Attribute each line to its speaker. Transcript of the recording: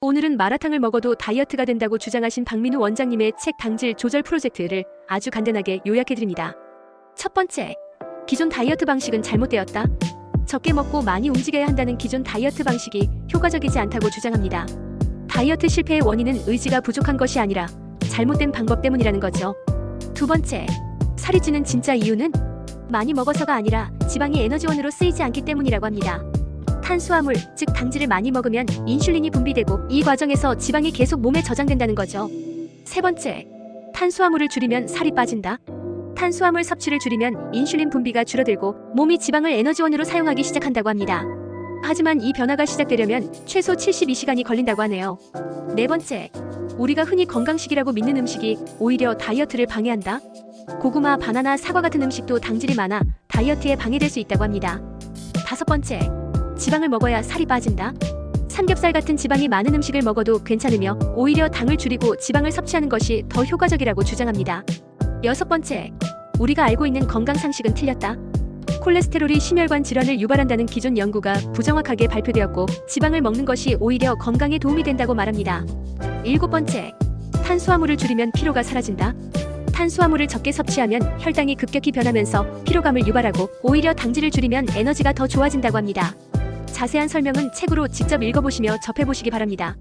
Speaker 1: 오늘은 마라탕을 먹어도 다이어트가 된다고 주장하신 박민우 원장님의 책 당질 조절 프로젝트를 아주 간단하게 요약해드립니다. 첫 번째, 기존 다이어트 방식은 잘못되었다. 적게 먹고 많이 움직여야 한다는 기존 다이어트 방식이 효과적이지 않다고 주장합니다. 다이어트 실패의 원인은 의지가 부족한 것이 아니라 잘못된 방법 때문이라는 거죠. 두 번째, 살이 찌는 진짜 이유는 많이 먹어서가 아니라 지방이 에너지원으로 쓰이지 않기 때문이라고 합니다. 탄수화물, 즉 당질을 많이 먹으면 인슐린이 분비되고 이 과정에서 지방이 계속 몸에 저장된다는 거죠. 세 번째, 탄수화물을 줄이면 살이 빠진다. 탄수화물 섭취를 줄이면 인슐린 분비가 줄어들고 몸이 지방을 에너지원으로 사용하기 시작한다고 합니다. 하지만 이 변화가 시작되려면 최소 72시간이 걸린다고 하네요. 네 번째, 우리가 흔히 건강식이라고 믿는 음식이 오히려 다이어트를 방해한다. 고구마, 바나나, 사과 같은 음식도 당질이 많아 다이어트에 방해될 수 있다고 합니다. 다섯 번째, 지방을 먹어야 살이 빠진다. 삼겹살 같은 지방이 많은 음식을 먹어도 괜찮으며 오히려 당을 줄이고 지방을 섭취하는 것이 더 효과적이라고 주장합니다. 여섯 번째, 우리가 알고 있는 건강 상식은 틀렸다. 콜레스테롤이 심혈관 질환을 유발한다는 기존 연구가 부정확하게 발표되었고 지방을 먹는 것이 오히려 건강에 도움이 된다고 말합니다. 일곱 번째, 탄수화물을 줄이면 피로가 사라진다. 탄수화물을 적게 섭취하면 혈당이 급격히 변하면서 피로감을 유발하고 오히려 당질을 줄이면 에너지가 더 좋아진다고 합니다. 자세한 설명은 책으로 직접 읽어보시며 접해보시기 바랍니다.